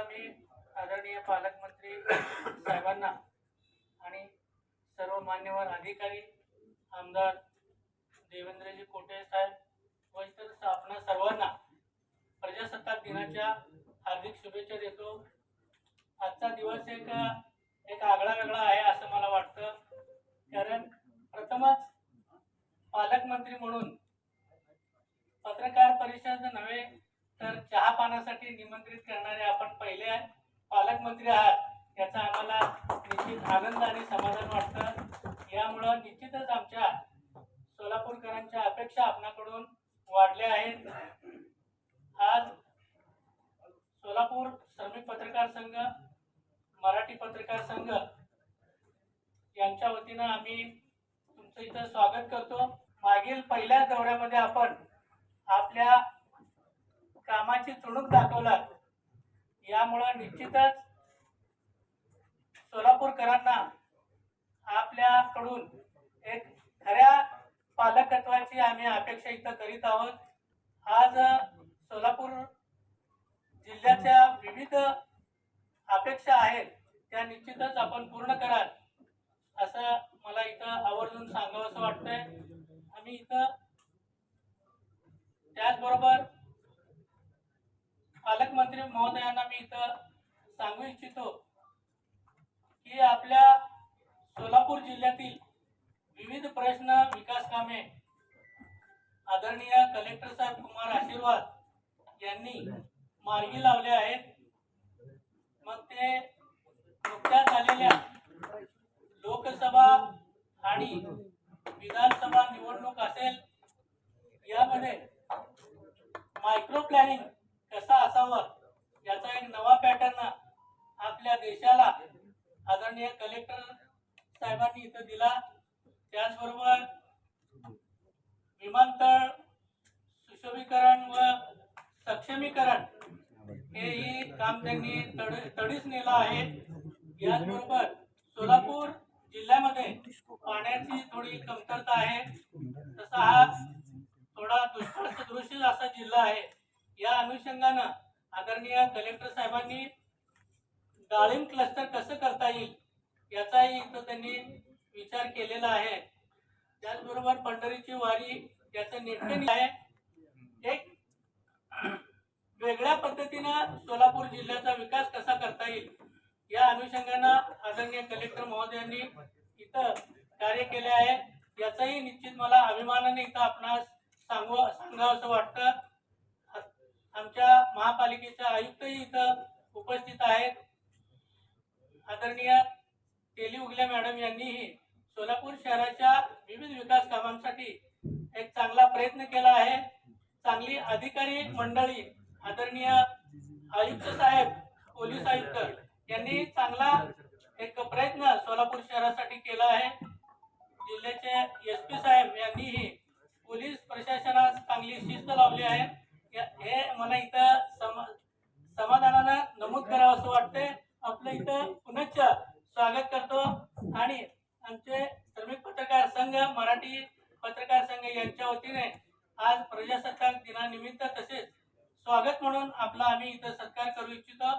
आम्ही आदरणीय पालकमंत्री साहेबांना आणि सर्व मान्यवर अधिकारी आमदार देवेंद्रजी कोटे साहेब व इतर आपणा सर्वांना प्रजासत्ताक दिनाच्या हार्दिक शुभेच्छा देतो. आजचा दिवस एक एक आगळा वेगळा आहे असं मला वाटतं. कारण प्रथमच पालकमंत्री म्हणून पत्रकार परिषद नव्हे तर चहा पाण्यासाठी निमंत्रित करणारे आपण पहिले पालकमंत्री आहात. याचा आम्हाला निश्चित आनंद आणि समाधान वाटतं. यामुळं निश्चितच आमच्या सोलापूरकरांच्या अपेक्षा आपणाकडून वाढल्या आहेत. आज सोलापूर श्रमिक पत्रकार संघ मराठी पत्रकार संघ यांच्या वतीनं आम्ही तुमचं इथं स्वागत करतो. मागील पहिल्या दौऱ्यामध्ये आपण आपल्या कामाची चुणूक दाखवला. यामुळं निश्चितच सोलापूरकरांना आपल्याकडून एक खऱ्या पालकत्वाची आम्ही अपेक्षा इथं करीत आहोत. आज सोलापूर जिल्ह्याच्या विविध अपेक्षा आहेत त्या निश्चितच आपण पूर्ण कराल असं मला इथं आवर्जून सांगावं असं वाटतंय आम्ही इथं त्याचबरोबर पालकमंत्री महोदयांना मी इथं सांगू इच्छितो की आपल्या सोलापूर जिल्ह्यातील विविध प्रश्न विकास कामे आदरणीय कलेक्टर साहेब कुमार आशीर्वाद यांनी मार्गी लावले आहेत. मग ते नुकत्याच झालेल्या लोकसभा आणि विधानसभा निवडणूक असेल यामध्ये मायक्रो प्लॅनिंग कसा याचा एक नवा पॅटर्न आपल्या देशाला आदरणीय कलेक्टर साहेबांनी इथं दिला. त्याचबरोबर विमानतळ सुशोभीकरण व सक्षमीकरण हेही काम त्यांनी तड तडीस नेलं आहे. याचबरोबर सोलापूर जिल्ह्यामध्ये पाण्याची थोडी कमतरता आहे. तसा हा थोडा दुष्काळ सदृश असा जिल्हा आहे. या अनुषंगानं आदरणीय कलेक्टर साहेबांनी डाळिंब क्लस्टर कसं करता येईल याचाही इथं त्यांनी विचार केलेला आहे. त्याचबरोबर पंढरीची वारी याचं नेटकं आहे. एक वेगळ्या पद्धतीनं सोलापूर जिल्ह्याचा विकास कसा करता येईल या अनुषंगानं आदरणीय कलेक्टर महोदयांनी इथं कार्य केले आहे. याचाही निश्चित मला अभिमानाने इथं आपणास सांगू सांगावं असं वाटतं. महापालिकेच्या आयुक्तही इथं उपस्थित आहेत. आदरणीय तेली उगल्या मॅडम यांनीही सोलापूर शहराच्या विविध विकास कामांसाठी एक चांगला प्रयत्न केला आहे. चांगली अधिकारी मंडळी आदरणीय आयुक्त साहेब पोलीस आयुक्त यांनी चांगला एक प्रयत्न सोलापूर शहरासाठी केला आहे. जिल्ह्याचे एस पी साहेब यांनीही पोलीस प्रशासनास चांगली शिस्त लावली आहे. हे मला इथं सम समाधानानं नमूद करावं असं वाटतंय आपलं इथं पुनश्च स्वागत करतो. आणि आमचे श्रमिक पत्रकार संघ मराठी पत्रकार संघ यांच्या वतीने आज प्रजासत्ताक दिनानिमित्त तसेच स्वागत म्हणून आपला आम्ही इथं सत्कार करू इच्छितो.